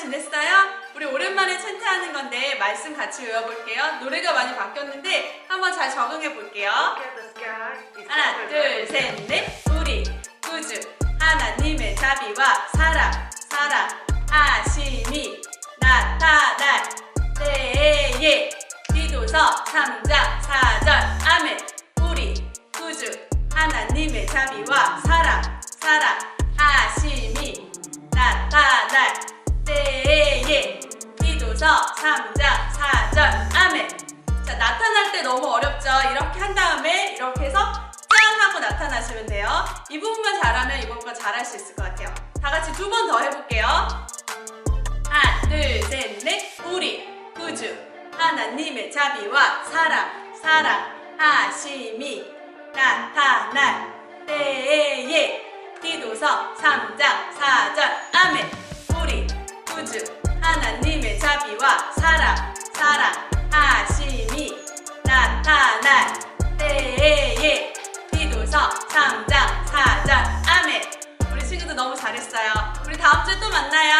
지냈어요? 우리 오랜만에 찬태하는 건데 말씀 같이 외워볼게요. 노래가 많이 바뀌었는데 한번 잘 적응해 볼게요. 하나, 둘, 셋, 넷. 우리 구주 하나님의 자비와 사랑, 사랑, 하심이 나타날 때에 디도서 3장 4절 아멘. 우리 구주 하나님의 자비와 사랑, 사랑, 1절, 3자 4절, 아멘. 자, 나타날 때 너무 어렵죠? 이렇게 한 다음에 이렇게 해서 짠 하고 나타나시면 돼요. 이 부분만 잘하면 이번 거 잘할 수 있을 것 같아요. 다 같이 두 번 더 해볼게요. 하나, 둘, 셋, 넷. 우리, 우주, 하나님의 자비와 사랑, 사랑하심이 나타날 때에 디도서 3장 4절 자비와 사랑, 사랑, 하심이 나타날 때에 디도서 3장 4절 아멘. 우리 친구들 너무 잘했어요. 우리 다음 주에 또 만나요.